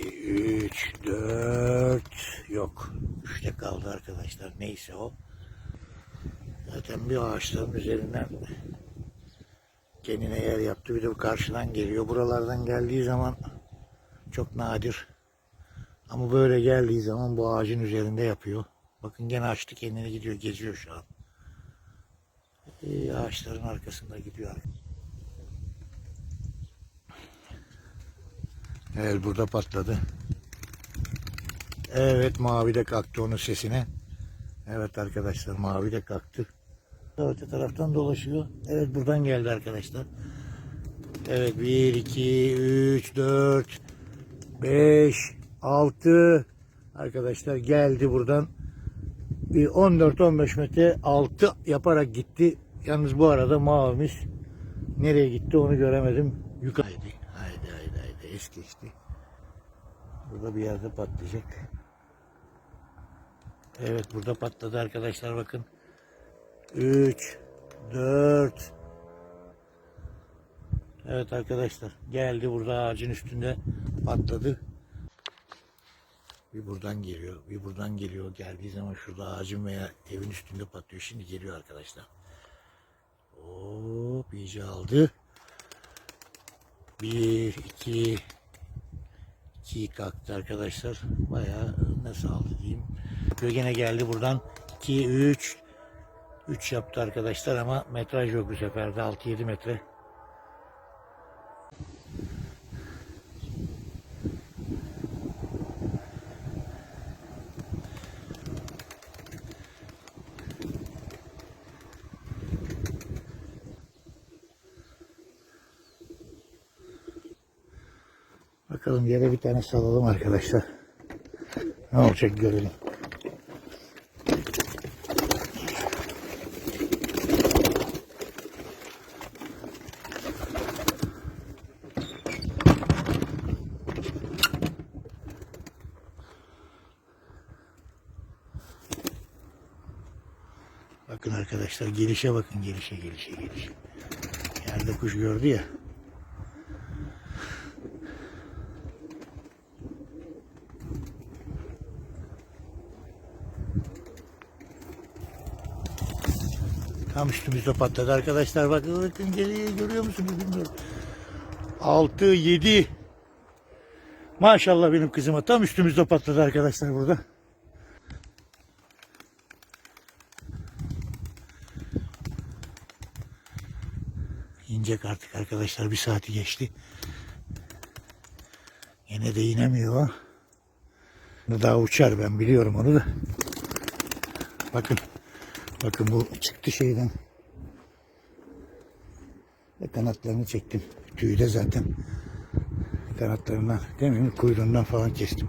2, 3, 4 yok. 3'te kaldı arkadaşlar. Neyse o. Zaten bir ağaçların üzerinden kendine yer yaptı. Bir de bu karşıdan geliyor. Buralardan geldiği zaman çok nadir. Ama böyle geldiği zaman bu ağacın üzerinde yapıyor. Bakın gene açtı kendini gidiyor. Geziyor şu an. Ee, ağaçların arkasında gidiyor. Evet burada patladı. Evet mavi de kalktı onun sesine. Evet arkadaşlar mavi de kalktı. Öte taraftan dolaşıyor. Evet buradan geldi arkadaşlar. Evet 1, 2, 3, 4, 5, 6 arkadaşlar geldi buradan. Bir 14-15 metre altı yaparak gitti. Yalnız bu arada mavimiz nereye gitti onu göremedim. Yukarı. Es geçti. Burada bir yerde patlayacak. Evet burada patladı arkadaşlar bakın. 3 4 Evet arkadaşlar geldi burada ağacın üstünde patladı. Bir buradan geliyor, bir buradan geliyor. Geldiği zaman şurada ağacın veya evin üstünde patlıyor. Şimdi geliyor arkadaşlar. Hop iyice aldı. Bir, iki, iki kalktı arkadaşlar. Bayağı nasıl aldı diyeyim. Gene geldi buradan. 2, 3, 3 yaptı arkadaşlar ama metraj yok bu sefer de 6-7 metre. Bakalım yere bir tane salalım arkadaşlar. Ne olacak görelim. Bakın arkadaşlar gelişe bakın gelişe gelişe gelişe. Yerde kuş gördü ya. Tam üstümüzde patladı arkadaşlar. Bakın bakın geriye görüyor musunuz bilmiyorum. 6 7 Maşallah benim kızıma tam üstümüzde patladı arkadaşlar burada. İnecek artık arkadaşlar. Bir saati geçti. Yine de inemiyor. Daha uçar ben biliyorum onu da. Bakın. Bakın bu çıktı şeyden. Ve kanatlarını çektim. Tüyü de zaten kanatlarından değil mi? Kuyruğundan falan kestim.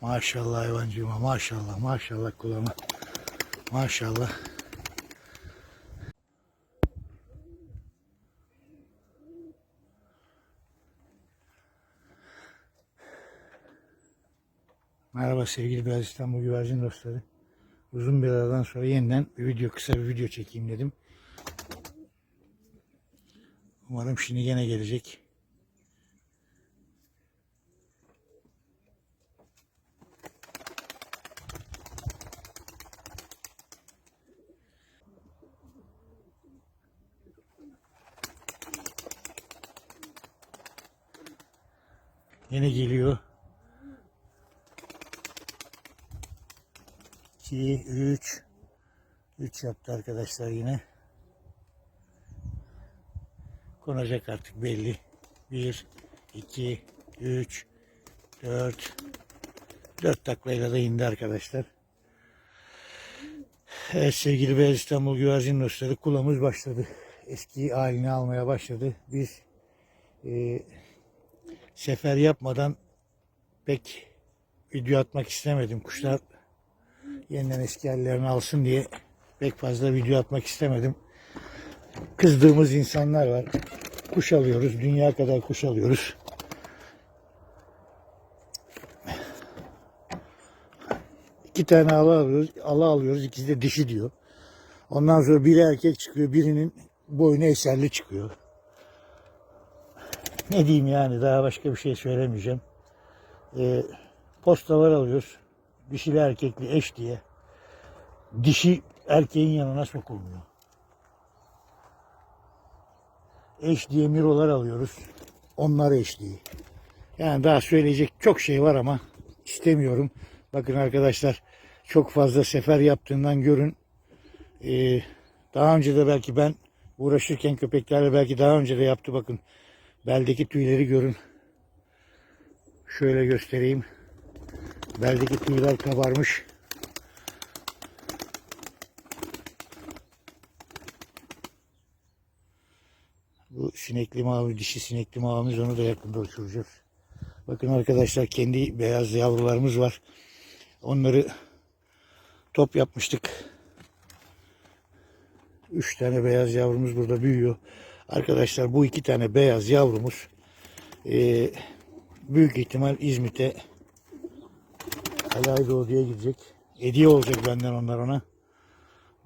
Maşallah hayvancığıma maşallah maşallah kulağıma maşallah. Merhaba sevgili Beyaz İstanbul güvercin dostları. Uzun bir aradan sonra yeniden bir video kısa bir video çekeyim dedim. Umarım şimdi gene gelecek. Yine geliyor. 2, 3 3 yaptı arkadaşlar yine. Konacak artık belli. 1, 2, 3, 4 4 taklayla da indi arkadaşlar. Evet sevgili Beyaz İstanbul güvercin dostları kulağımız başladı. Eski halini almaya başladı. Biz e, sefer yapmadan pek video atmak istemedim. Kuşlar yeniden eski hallerini alsın diye pek fazla video atmak istemedim. Kızdığımız insanlar var. Kuş alıyoruz. Dünya kadar kuş alıyoruz. iki tane ala alıyoruz. Ala alıyoruz. İkisi de dişi diyor. Ondan sonra biri erkek çıkıyor. Birinin boynu eserli çıkıyor. Ne diyeyim yani daha başka bir şey söylemeyeceğim. Ee, postalar alıyoruz. Dişili erkekli eş diye. Dişi erkeğin yanına sokulmuyor. Eş diye mirolar alıyoruz. Onlar eş değil. Yani daha söyleyecek çok şey var ama istemiyorum. Bakın arkadaşlar çok fazla sefer yaptığından görün. Ee, daha önce de belki ben uğraşırken köpeklerle belki daha önce de yaptı bakın. Beldeki tüyleri görün. Şöyle göstereyim. Beldeki tüyler kabarmış. Bu sinekli mavi, dişi sinekli mavimiz onu da yakında uçuracağız. Bakın arkadaşlar kendi beyaz yavrularımız var. Onları top yapmıştık. Üç tane beyaz yavrumuz burada büyüyor. Arkadaşlar bu iki tane beyaz yavrumuz eee, büyük ihtimal İzmit'e Alay Doğu'ya gidecek. Hediye olacak benden onlar ona.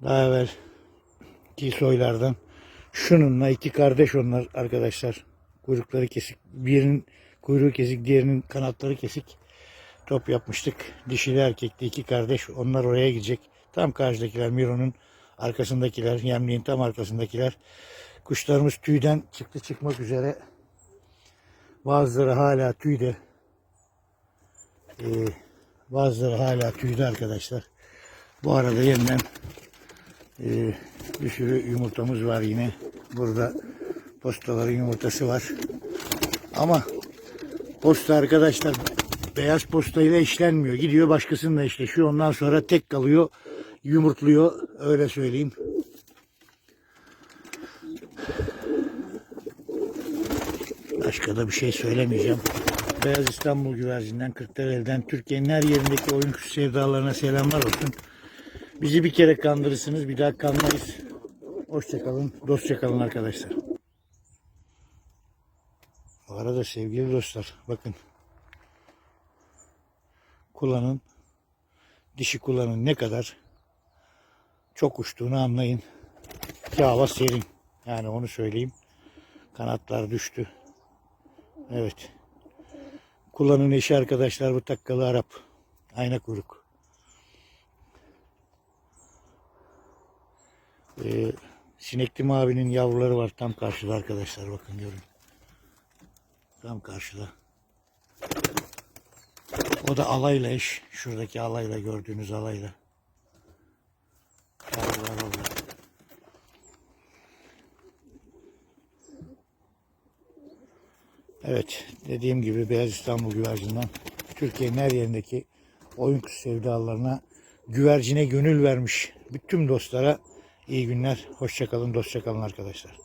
Daha evvel ki soylardan. Şununla iki kardeş onlar arkadaşlar. Kuyrukları kesik. Birinin kuyruğu kesik, diğerinin kanatları kesik. Top yapmıştık. Dişili erkekli iki kardeş. Onlar oraya gidecek. Tam karşıdakiler Miro'nun arkasındakiler, yemliğin tam arkasındakiler. Kuşlarımız tüyden çıktı çıkmak üzere. Bazıları hala tüyde. Ee, bazıları hala tüyde arkadaşlar. Bu arada yeniden ee, bir sürü yumurtamız var yine. Burada postaların yumurtası var. Ama posta arkadaşlar beyaz postayla işlenmiyor. Gidiyor başkasınınla işleşiyor. Ondan sonra tek kalıyor. Yumurtluyor. Öyle söyleyeyim. Başka da bir şey söylemeyeceğim. Beyaz İstanbul güvercinden, Kırklareli'den, Türkiye'nin her yerindeki oyun kuşu sevdalarına selamlar olsun. Bizi bir kere kandırırsınız, bir daha kanmayız. Hoşçakalın, dostça kalın arkadaşlar. Bu arada sevgili dostlar, bakın. Kullanın, dişi kullanın ne kadar çok uçtuğunu anlayın. Ki hava serin. Yani onu söyleyeyim. Kanatlar düştü. Evet. Kullanın eşi arkadaşlar bu takkalı Arap. Ayna kuyruk. Ee, sinekli mavinin yavruları var tam karşıda arkadaşlar bakın görün. Tam karşıda. O da alayla eş. Şuradaki alayla gördüğünüz alayla. Yavrular orada. Evet dediğim gibi Beyaz İstanbul güvercinden Türkiye'nin her yerindeki oyun kuş sevdalarına güvercine gönül vermiş bütün dostlara iyi günler. Hoşçakalın, dostça kalın arkadaşlar.